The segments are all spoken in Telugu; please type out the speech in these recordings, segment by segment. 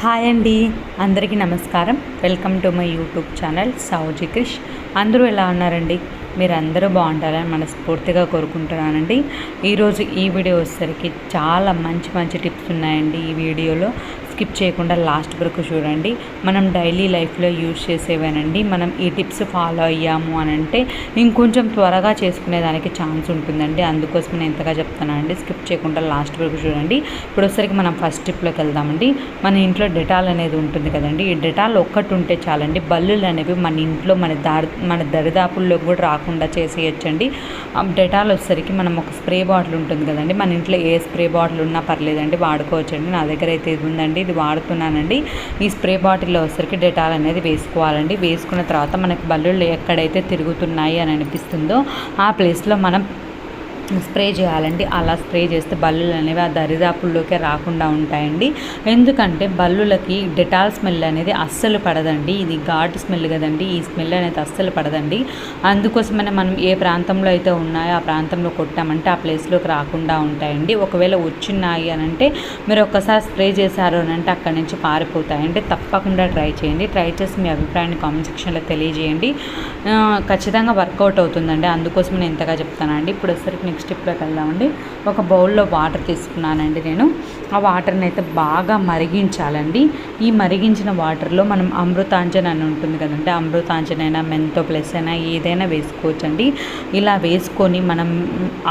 హాయ్ అండి. అందరికీ నమస్కారం. Welcome to my YouTube channel Souji Krish. అందరూ ఎలా ఉన్నారండి? మీరు అందరూ బాగుంటారని మనస్ఫూర్తిగా కోరుకుంటున్నానండి. ఈరోజు ఈ వీడియో వచ్చేసరికి చాలా మంచి మంచి టిప్స్ ఉన్నాయండి ఈ వీడియోలో. స్కిప్ చేయకుండా లాస్ట్ వరకు చూడండి. మనం డైలీ లైఫ్లో యూజ్ చేసేవేనండి. మనం ఈ టిప్స్ ఫాలో అయ్యాము అని అంటే ఇంకొంచెం త్వరగా చేసుకునేదానికి ఛాన్స్ ఉంటుందండి. అందుకోసం నేను ఎంతగా చెప్తానండి స్కిప్ చేయకుండా లాస్ట్ వరకు చూడండి. ఇప్పుడు వచ్చేసరికి మనం ఫస్ట్ టిప్లోకి వెళ్దామండి. మన ఇంట్లో డెటాల్ అనేది ఉంటుంది కదండి. ఈ డెటాల్ ఒక్కటి ఉంటే చాలండి. బల్లులు అనేవి మన ఇంట్లో మన దారి మన దరిదాపుల్లో కూడా రాకుండా చేసేయచ్చండి. ఆ డెటాల్ వచ్చేసరికి మనం ఒక స్ప్రే బాటిల్ ఉంటుంది కదండి. మన ఇంట్లో ఏ స్ప్రే బాటిల్ ఉన్నా పర్లేదండి. వాడుకోవచ్చండి. నా దగ్గర అయితే ఇది ఉందండి. ఇది వాడుతున్నానండి. ఈ స్ప్రే బాటిల్లో వచ్చరికి డెటాల్ అనేది వేసుకోవాలండి. వేసుకున్న తర్వాత మనకి బల్లులు ఎక్కడైతే తిరుగుతున్నాయి అని అనిపిస్తుందో ఆ ప్లేస్లో మనం స్ప్రే చేయాలండి అలా స్ప్రే చేస్తే బల్లులు అనేవి ఆ దరిదాపుల్లోకి రాకుండా ఉంటాయండి. ఎందుకంటే బల్లులకి డెటాల్ స్మెల్ అనేది అస్సలు పడదండి. ఇది ఘాటు స్మెల్ కదండి. ఈ స్మెల్ అనేది అస్సలు పడదండి. అందుకోసమనే మనం ఏ ప్రాంతంలో అయితే ఉన్నాయో ఆ ప్రాంతంలో కొట్టామంటే ఆ ప్లేస్లోకి రాకుండా ఉంటాయండి. ఒకవేళ వచ్చినాయి అని అంటే మీరు ఒక్కసారి స్ప్రే చేశారు అని అంటే అక్కడి నుంచి పారిపోతాయండి. తప్పకుండా ట్రై చేయండి. ట్రై చేసి మీ అభిప్రాయాన్ని కామెంట్ సెక్షన్లో తెలియజేయండి. ఖచ్చితంగా వర్కౌట్ అవుతుందండి. అందుకోసం నేను ఎంతగా చెప్తానండి. ఇప్పుడు వచ్చరికి నెక్స్ట్ స్టెప్లోకి వెళ్దామండి. ఒక బౌల్లో వాటర్ తీసుకున్నానండి నేను. ఆ వాటర్ని అయితే బాగా మరిగించాలండి. ఈ మరిగించిన వాటర్లో మనం అమృతాంజన్ అని ఉంటుంది కదండి అమృతాంజన్ అయినా మెంతో ప్లస్ అయినా ఏదైనా వేసుకోవచ్చండి. ఇలా వేసుకొని మనం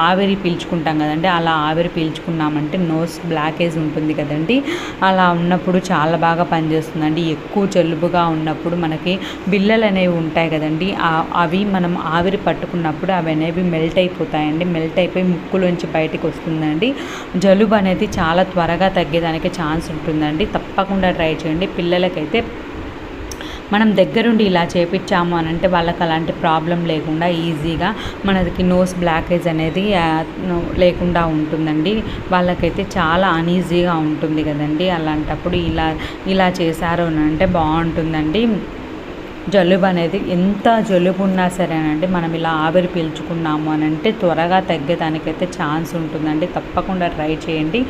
ఆవిరి పీల్చుకుంటాం కదండి అలా ఆవిరి పీల్చుకున్నామంటే నోస్ బ్లాకేజ్ ఉంటుంది కదండి. అలా ఉన్నప్పుడు చాలా బాగా పనిచేస్తుందండి. ఎక్కువ జలుబుగా ఉన్నప్పుడు మనకి బిల్లలు అనేవి ఉంటాయి కదండి అవి మనం ఆవిరి పట్టుకున్నప్పుడు అవి అనేవి మెల్ట్ అయిపోతాయండి. మెల్ట్ అయిపోయి ముక్కులోంచి బయటికి వస్తుందండి. జలుబు అనేది చాలా త్వరగా తగ్గేదానికి ఛాన్స్ ఉంటుందండి. తప్పకుండా ట్రై చేయండి. పిల్లలకైతే మనం దగ్గరుండి ఇలా చేపించాము అని అంటే వాళ్ళకి అలాంటి ప్రాబ్లం లేకుండా ఈజీగా మనకి నోస్ బ్లాకేజ్ అనేది లేకుండా ఉంటుందండి. వాళ్ళకైతే చాలా అనీజీగా ఉంటుంది కదండి. అలాంటప్పుడు ఇలా ఇలా చేశారు అని అంటే బాగుంటుందండి. జలుబు అనేది ఎంత జలుబు ఉన్నా సరేనండి మనం ఇలా ఆవిరి పీల్చుకున్నాము అని అంటే త్వరగా తగ్గేదానికైతే ఛాన్స్ ఉంటుందండి. తప్పకుండా ట్రై చేయండి.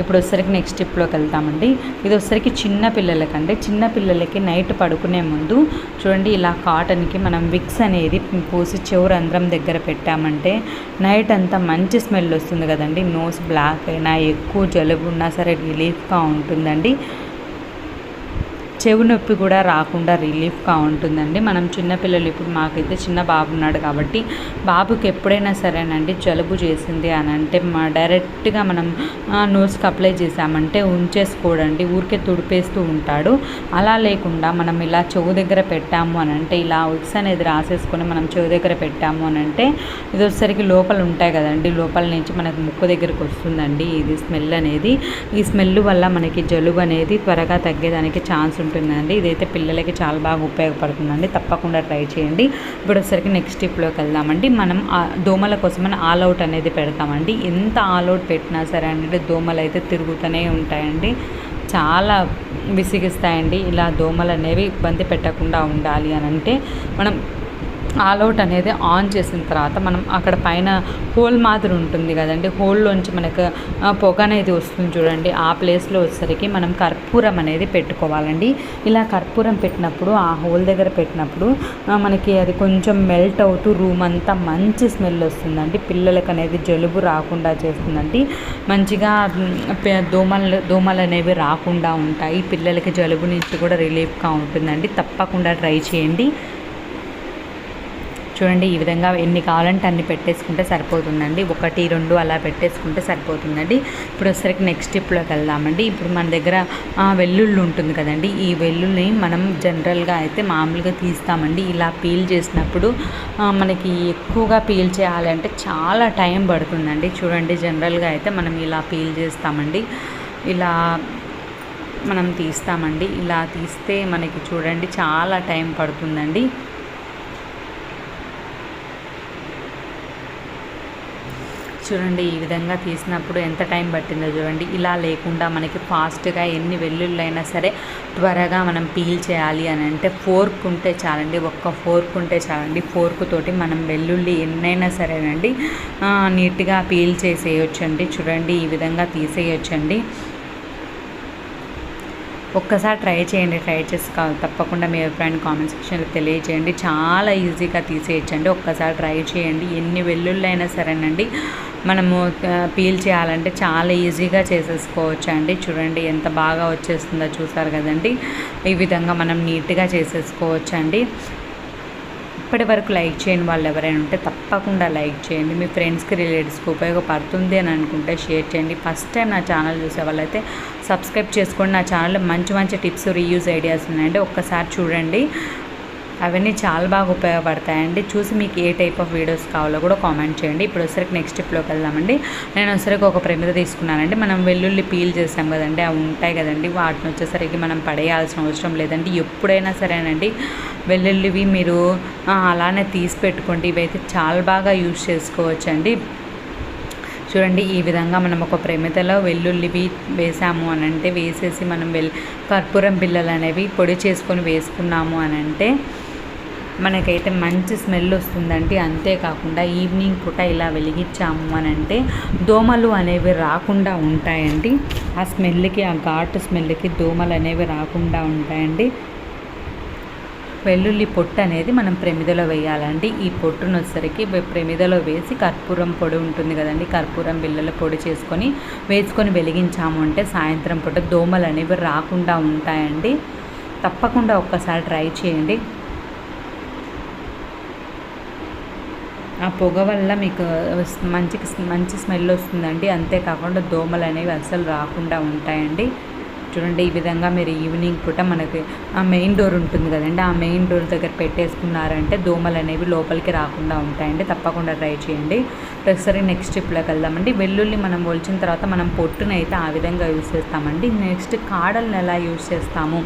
ఇప్పుడు వచ్చేసరికి నెక్స్ట్ స్టెప్లోకి వెళ్తామండి. ఇది వచ్చేసరికి చిన్న పిల్లలకండి. చిన్న పిల్లలకి నైట్ పడుకునే ముందు చూడండి ఇలా కాటన్కి మనం విక్స్ అనేది పోసి చెవు రంధ్రం దగ్గర పెట్టామంటే నైట్ అంతా మంచి స్మెల్ వస్తుంది కదండి. నోస్ బ్లాక్ అయినా ఎక్కువ జలుబు ఉన్నా సరే రిలీఫ్గా ఉంటుందండి. చెవి నొప్పి కూడా రాకుండా రిలీఫ్గా ఉంటుందండి. మనం చిన్నపిల్లలు ఇప్పుడు మాకైతే చిన్న బాబు ఉన్నాడు కాబట్టి బాబుకి ఎప్పుడైనా సరేనండి జలుబు చేసింది అని అంటే మా డైరెక్ట్గా మనం నోస్కి అప్లై చేసామంటే ఉంచేసుకోడండి. ఊరికే తుడిపేస్తూ ఉంటాడు. అలా లేకుండా మనం ఇలా చెవు దగ్గర పెట్టాము అని అంటే ఇలా ఉక్స్ అనేది రాసేసుకొని మనం చెవు దగ్గర పెట్టాము అని అంటే ఇది వచ్చేసరికి లోపల ఉంటాయి కదండి. లోపల నుంచి మనకు ముక్కు దగ్గరికి వస్తుందండి. ఇది స్మెల్ అనేది. ఈ స్మెల్ వల్ల మనకి జలుబు అనేది త్వరగా తగ్గేదానికి ఛాన్స్ ఉంటుంది. ఉంటుందండి. ఇదైతే పిల్లలకి చాలా బాగా ఉపయోగపడుతుందండి. తప్పకుండా ట్రై చేయండి. ఇప్పుడు వచ్చేసరికి నెక్స్ట్ స్టెప్లోకి వెళ్దామండి. మనం ఆ దోమల కోసమని ఆల్ అవుట్ అనేది పెడతామండి. ఎంత ఆల్ అవుట్ పెట్టినా సరే అంటే దోమలు అయితే తిరుగుతూనే ఉంటాయండి. చాలా విసిగిస్తాయండి. ఇలా దోమలు అనేవి ఇబ్బంది పెట్టకుండా ఉండాలి అని అంటే మనం ఆల్ అవుట్ అనేది ఆన్ చేసిన తర్వాత మనం అక్కడ పైన హోల్ మాదిరి ఉంటుంది కదండి. హోల్లోంచి మనకు పొగ అనేది వస్తుంది చూడండి. ఆ ప్లేస్లో వచ్చేసరికి మనం కర్పూరం అనేది పెట్టుకోవాలండి. ఇలా కర్పూరం పెట్టినప్పుడు ఆ హోల్ దగ్గర పెట్టినప్పుడు మనకి అది కొంచెం మెల్ట్ అవుతూ రూమ్ అంతా మంచి స్మెల్ వస్తుందండి. పిల్లలకి అనేది జలుబు రాకుండా చేస్తుందండి. మంచిగా దోమలు దోమలు అనేవి రాకుండా ఉంటాయి. పిల్లలకి జలుబు నుంచి కూడా రిలీఫ్గా ఉంటుందండి. తప్పకుండా ట్రై చేయండి. చూడండి ఈ విధంగా ఎన్ని కావాలంటే అన్ని పెట్టేసుకుంటే సరిపోతుందండి. ఒకటి రెండు అలా పెట్టేసుకుంటే సరిపోతుందండి. ఇప్పుడు వచ్చేసరికి నెక్స్ట్ స్టెప్లోకి వెళ్దామండి. ఇప్పుడు మన దగ్గర వెల్లుల్లి ఉంటుంది కదండి. ఈ వెల్లుల్ని మనం జనరల్గా అయితే మామూలుగా తీస్తామండి. ఇలా పీల్ చేసినప్పుడు మనకి ఎక్కువగా పీల్ చేయాలంటే చాలా టైం పడుతుందండి. చూడండి జనరల్గా అయితే మనం ఇలా పీల్ చేస్తామండి. ఇలా మనం తీస్తామండి. ఇలా తీస్తే మనకి చూడండి చాలా టైం పడుతుందండి. చూడండి ఈ విధంగా తీసినప్పుడు ఎంత టైం పట్టిందో చూడండి. ఇలా లేకుండా మనకి ఫాస్ట్గా ఎన్ని వెల్లుళ్ళైనా సరే త్వరగా మనం పీల్ చేయాలి అని అంటే ఫోర్క్ ఉంటే చాలండి ఒక్క ఫోర్క్ ఉంటే చాలండి. ఫోర్క్ తోటి మనం వెల్లుల్లి ఎన్నైనా సరేనండి నీట్గా పీల్ చేసేయొచ్చండి. చూడండి ఈ విధంగా తీసేయొచ్చండి. ఒక్కసారి ట్రై చేయండి ట్రై చేసి తప్పకుండా మీ అభిప్రాయాన్ని కామెంట్ సెక్షన్లో తెలియజేయండి. చాలా ఈజీగా తీసేయచ్చండి. ఒక్కసారి ట్రై చేయండి. ఎన్ని వెల్లుళ్ళైనా అయినా సరేనండి మనము పీల్ చేయాలంటే చాలా ఈజీగా చేసేసుకోవచ్చు అండి చూడండి ఎంత బాగా వచ్చేస్తుందో చూసారు కదండి. ఈ విధంగా మనం నీట్గా చేసేసుకోవచ్చు అండి ఇప్పటి వరకు లైక్ చేయని వాళ్ళు ఎవరైనా ఉంటే తప్పకుండా లైక్ చేయండి. మీ ఫ్రెండ్స్కి రిలేటివ్స్కి ఉపయోగపడుతుంది అని అనుకుంటే షేర్ చేయండి. ఫస్ట్ టైం నా ఛానల్ చూసే వాళ్ళైతే సబ్స్క్రైబ్ చేసుకోండి. నా ఛానల్లో మంచి మంచి టిప్స్ రీయూజ్ ఐడియాస్ ఉన్నాయండి. ఒక్కసారి చూడండి. అవన్నీ చాలా బాగా ఉపయోగపడతాయండి. చూసి మీకు ఏ టైప్ ఆఫ్ వీడియోస్ కావాలో కూడా కామెంట్ చేయండి. ఇప్పుడు వచ్చరికి నెక్స్ట్ స్టెప్లోకి వెళ్దామండి. నేను వచ్చరికి ఒక ప్రమిద తీసుకున్నానండి. మనం వెల్లుల్లి పీల్ చేసాం కదండి అవి ఉంటాయి కదండి. వాటిని వచ్చేసరికి మనం పడేయాల్సిన అవసరం లేదండి. ఎప్పుడైనా సరేనండి. వెల్లుల్లివి మీరు అలానే తీసి పెట్టుకోండి. ఇవైతే చాలా బాగా యూజ్ చేసుకోవచ్చండి. చూడండి ఈ విధంగా మనం ఒక ప్రమిదలో వెల్లుల్లివి వేసాము అని అంటే వేసేసి మనం వెల్ కర్పూరం బిల్లలు అనేవి పొడి చేసుకొని వేసుకున్నాము అని అంటే మనకైతే మంచి స్మెల్ వస్తుందండి. అంతేకాకుండా ఈవినింగ్ పూట ఇలా వెలిగించాము అని అంటే దోమలు అనేవి రాకుండా ఉంటాయండి. ఆ స్మెల్కి ఆ ఘాటు స్మెల్కి దోమలు అనేవి రాకుండా ఉంటాయండి. వెల్లుల్లి పొట్టు అనేది మనం ప్రమిదలో వేయాలండి. ఈ పొట్టును వచ్చేసరికి ప్రమిదలో వేసి కర్పూరం పొడి ఉంటుంది కదండి. కర్పూరం బిళ్ళల పొడి చేసుకొని వేసుకొని వెలిగించాము అంటే సాయంత్రం పూట దోమలు అనేవి రాకుండా ఉంటాయండి. తప్పకుండా ఒక్కసారి ట్రై చేయండి. ఆ పొగ వల్ల మీకు మంచి మంచి స్మెల్ వస్తుందండి. అంతేకాకుండా దోమలు అనేవి అస్సలు రాకుండా ఉంటాయండి. చూడండి ఈ విధంగా మీరు ఈవినింగ్ పూట మనకి ఆ మెయిన్ డోర్ ఉంటుంది కదండి ఆ మెయిన్ డోర్ దగ్గర పెట్టేసుకున్నారంటే దోమలు అనేవి లోపలికి రాకుండా ఉంటాయండి. తప్పకుండా ట్రై చేయండి. ఒకసారి నెక్స్ట్ స్టెప్లోకి వెళ్దామండి. వెల్లుల్లి మనం ఒలిచిన తర్వాత మనం పొట్టునైతే ఆ విధంగా యూస్ చేస్తామండి. నెక్స్ట్ కాడలను ఎలా యూస్ చేస్తాము?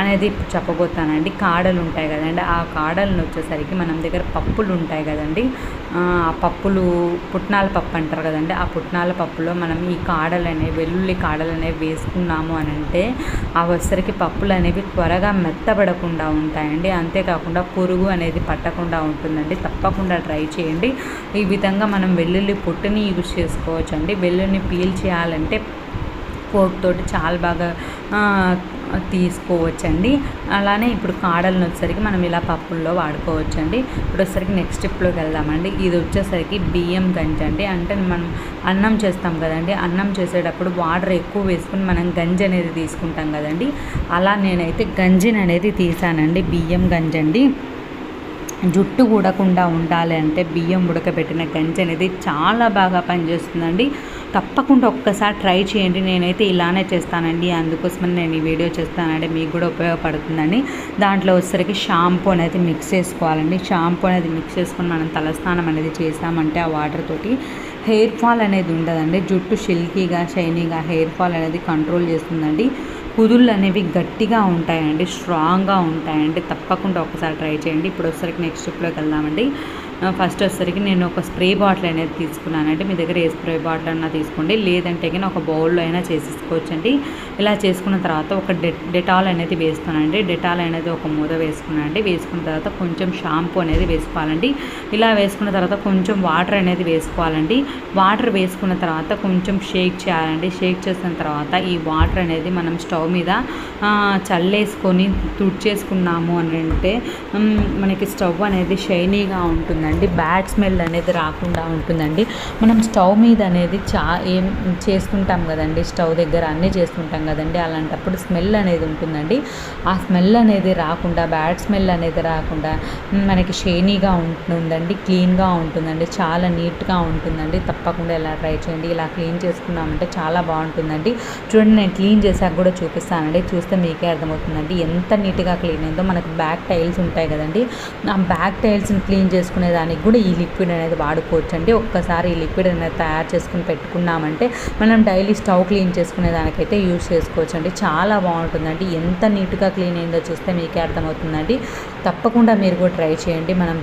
అనేది ఇప్పుడు చెప్పబోతానండి. కాడలు ఉంటాయి కదండి. ఆ కాడలను వచ్చేసరికి మనం దగ్గర పప్పులు ఉంటాయి కదండి. ఆ పప్పులు పుట్నాల పప్పు అంటారు కదండి. ఆ పుట్నాల పప్పులో మనం ఈ కాడలు అనేవి వెల్లుల్లి కాడలు అనేవి వేసుకున్నాము అని అంటే ఆ వచ్చరికి పప్పులు అనేవి త్వరగా మెత్తబడకుండా ఉంటాయండి. అంతేకాకుండా పురుగు అనేది పట్టకుండా ఉంటుందండి. తప్పకుండా ట్రై చేయండి. ఈ విధంగా మనం వెల్లుల్లి పొట్టుని యూజ్ చేసుకోవచ్చండి. వెల్లుల్లిని పీల్ చేయాలంటే ఫోర్క్ తోటి చాలా బాగా తీసుకోవచ్చండి. అలానే ఇప్పుడు కాడలను వచ్చేసరికి మనం ఇలా పప్పుల్లో వాడుకోవచ్చండి. ఇప్పుడు వచ్చేసరికి నెక్స్ట్ స్టెప్లోకి వెళ్దామండి. ఇది వచ్చేసరికి బియ్యం గంజ అండి అంటే మనం అన్నం చేస్తాం కదండి. అన్నం చేసేటప్పుడు వాటర్ ఎక్కువ వేసుకుని మనం గంజి అనేది తీసుకుంటాం కదండి. అలా నేనైతే గంజిని అనేది తీసానండి. బియ్యం గంజ అండి జుట్టు కూడకుండా ఉండాలి అంటే బియ్యం ఉడకబెట్టిన గంజి అనేది చాలా బాగా పనిచేస్తుందండి. తప్పకుండా ఒక్కసారి ట్రై చేయండి. నేనైతే ఇలానే చేస్తానండి. అందుకోసమని నేను ఈ వీడియో చేస్తానండి. మీకు కూడా ఉపయోగపడుతుందండి. దాంట్లో వచ్చేసరికి షాంపూ అనేది మిక్స్ చేసుకోవాలండి. షాంపూ అనేది మిక్స్ చేసుకొని మనం తలస్నానం అనేది చేసామంటే ఆ వాటర్ తోటి హెయిర్ ఫాల్ అనేది ఉండదండి. జుట్టు షిల్కీగా షైనీగా హెయిర్ ఫాల్ అనేది కంట్రోల్ చేస్తుందండి. కుదుళ్ళు అనేవి గట్టిగా ఉంటాయండి. స్ట్రాంగ్గా ఉంటాయండి. తప్పకుండా ఒకసారి ట్రై చేయండి. ఇప్పుడు వచ్చేసరికి నెక్స్ట్ స్టెప్లోకి వెళ్దామండి. ఫస్ట్ వచ్చేసరికి నేను ఒక స్ప్రే బాటిల్ అనేది తీసుకున్నానంటే మీ దగ్గర ఏ స్ప్రే బాటిల్ అన్నా తీసుకోండి. లేదంటే కానీ ఒక బౌల్లో అయినా చేసేసుకోవచ్చండి. ఇలా చేసుకున్న తర్వాత ఒక డెటాల్ అనేది వేస్తానండి. డెటాల్ అనేది ఒక మూత వేసుకున్నానండి. వేసుకున్న తర్వాత కొంచెం షాంపూ అనేది వేసుకోవాలండి. ఇలా వేసుకున్న తర్వాత కొంచెం వాటర్ అనేది వేసుకోవాలండి. వాటర్ వేసుకున్న తర్వాత కొంచెం షేక్ చేయాలండి. షేక్ చేసిన తర్వాత ఈ వాటర్ అనేది మనం స్టవ్ మీద చల్లేసుకొని తుడిచేసుకున్నాము అని అంటే మనకి స్టవ్ అనేది షైనీగా ఉంటుందండి. ఉంటుందండి బ్యాడ్ స్మెల్ అనేది రాకుండా ఉంటుందండి. మనం స్టవ్ మీద అనేది చా ఏం చేసుకుంటాం కదండి స్టవ్ దగ్గర అన్నీ చేసుకుంటాం కదండి అలాంటప్పుడు స్మెల్ అనేది ఉంటుందండి. ఆ స్మెల్ అనేది రాకుండా బ్యాడ్ స్మెల్ అనేది రాకుండా మనకి షేనీగా ఉంటుందండి క్లీన్గా ఉంటుందండి చాలా నీట్గా ఉంటుందండి. తప్పకుండా ఇలా ట్రై చేయండి. ఇలా క్లీన్ చేసుకున్నామంటే చాలా బాగుంటుందండి. చూడండి నేను క్లీన్ చేశాక కూడా చూపిస్తానండి. చూస్తే మీకే అర్థమవుతుందండి. ఎంత నీట్గా క్లీన్ అయిందో. మనకు బ్యాక్ టైల్స్ ఉంటాయి కదండి. ఆ బ్యాక్ టైల్స్ని క్లీన్ చేసుకునే దానికి కూడా ఈ లిక్విడ్ అనేది వాడుకోవచ్చు అండి. ఒక్కసారి ఈ లిక్విడ్ అనేది తయారు చేసుకుని పెట్టుకున్నామంటే మనం డైలీ స్టవ్ క్లీన్ చేసుకునే దానికైతే యూస్ చేసుకోవచ్చు అండి. చాలా బాగుంటుందండి. ఎంత నీట్గా క్లీన్ అయిందో చూస్తే మీకే అర్థమవుతుందండి. తప్పకుండా మీరు కూడా ట్రై చేయండి. మనం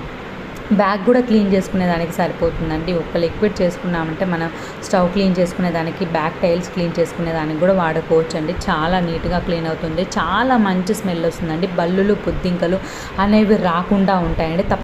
బ్యాగ్ కూడా క్లీన్ చేసుకునే దానికి సరిపోతుందండి. ఒక్క లిక్విడ్ చేసుకున్నామంటే మనం స్టవ్ క్లీన్ చేసుకునే దానికి బ్యాక్ టైల్స్ క్లీన్ చేసుకునే దానికి కూడా వాడుకోవచ్చు అండి. చాలా నీట్గా క్లీన్ అవుతుంది. చాలా మంచి స్మెల్ వస్తుందండి. బల్లులు పుద్దింకలు అనేవి రాకుండా ఉంటాయండి.